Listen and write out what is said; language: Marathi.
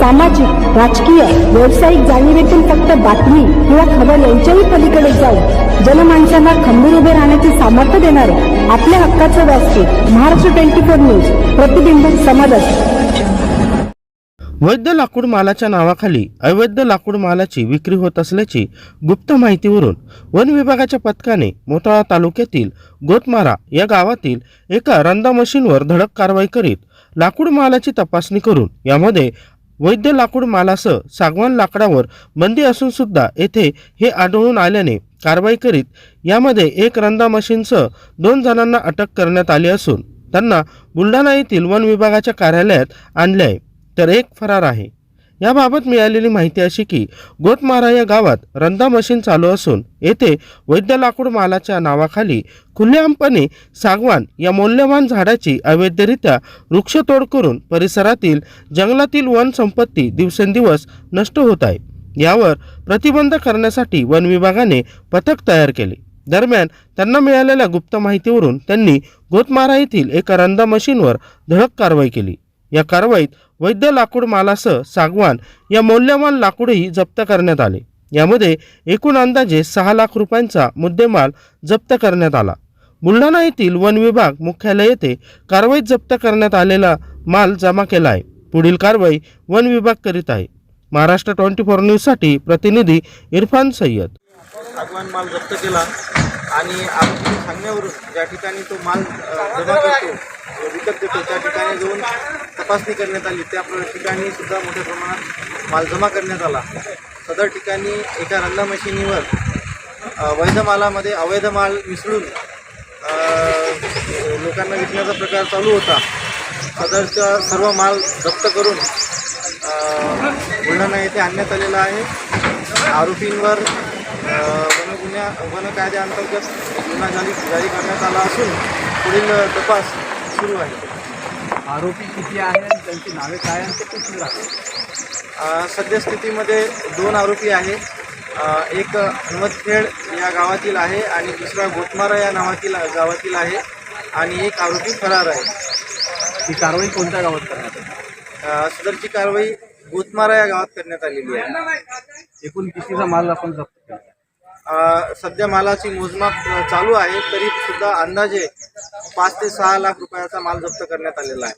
सामाजिक राजकीय व्यावसायिक जाणीवेतून फक्त बातमी किंवा खबर यांच्याही पलीकडे जाऊन जनमानसांना खंबीर उभे राहण्याचे सामर्थ्य देणारे आपल्या हक्काचं व्यासपीठ महाराष्ट्र ट्वेंटी फोर न्यूज प्रतिबिंब समाजाचे वैध लाकूड मालाच्या नावाखाली अवैध लाकूड मालाची विक्री होत असल्याची गुप्त माहितीवरून वन विभागाच्या पथकाने मोताळा तालुक्यातील गोतमारा या गावातील एका रंदा मशीनवर धडक कारवाई करीत लाकूड मालाची तपासणी करून यामध्ये वैध लाकूड मालासह सागवान लाकडावर बंदी असून सुद्धा येथे हे आढळून आल्याने कारवाई करीत यामध्ये एक रंदा मशीनसह दोन जणांना अटक करण्यात आली असून त्यांना बुलढाणा येथील वन विभागाच्या कार्यालयात आणले आहे. तर एक फरार आहे. याबाबत मिळालेली माहिती अशी की गोतमारा या गावात रंदा मशीन चालू असून येथे वैद्य लाकूड मालाच्या नावाखाली खुलेआमपणे सागवान या मौल्यवान झाडाची अवैधरित्या वृक्षतोड करून परिसरातील जंगलातील वनसंपत्ती दिवसेंदिवस नष्ट होत आहे. यावर प्रतिबंध करण्यासाठी वन विभागाने पथक तयार केले. दरम्यान त्यांना मिळालेल्या गुप्त माहितीवरून त्यांनी गोतमारा येथील एका रंदा मशीनवर धडक कारवाई केली. या कारवाईत वैद्य लाकूड मालासह सागवान या मौल्यवान लाकूडही जप्त करण्यात आले. यामध्ये एकूण अंदाजे सहा लाख रुपयांचा मुद्देमाल जप्त करण्यात आला. बुलढाणा येथील वन विभाग मुख्यालय येथे कारवाईत जप्त करण्यात आलेला माल जमा केला आहे. पुढील कारवाई वन विभाग करीत आहे. महाराष्ट्र ट्वेंटी फोर न्यूजसाठी प्रतिनिधी इरफान सय्यद. सागवान माल जप्त केला आणि आरोपी सांगण्यावरून ज्या ठिकाणी तो माल जमा करतो विकत देतो त्या ठिकाणी जाऊन तपासणी करण्यात आली. त्या ठिकाणी सुद्धा मोठ्या प्रमाणात माल जमा करण्यात आला. सदर ठिकाणी एका रंदा मशिनीवर वैध मालामध्ये अवैध माल मिसळून लोकांना विकण्याचा प्रकार चालू होता. सदरचा सर्व माल जप्त करून बुलढाणा येथे आणण्यात आलेला आहे. आरोपींवर अ, वन गुन्ह्या वन कायद्याअंतर्गत गुन्हा जारी जारी करण्यात आला असून पुढील तपास सुरू आहे. आरोपी किती आहे आणि त्यांची नावे काय आणि ते कुठे राहतात सद्यस्थितीमध्ये दोन आरोपी आहे. एक हनुमतखेड या गावातील आहे आणि दुसरा गोतमारा या नावातील गावातील आहे आणि एक आरोपी फरार आहे. ही कारवाई कोणत्या गावात करण्यात आली? सदरची कारवाई गोतमारा या गावात करण्यात आलेली आहे. एकूण कितीचा माल आपण जप्त केला? सध्या मालाची मोजमाप चालू आहे. तरी सुद्धा अंदाजे पाच ते सहा लाख रुपयाचा माल जप्त करण्यात आलेला आहे.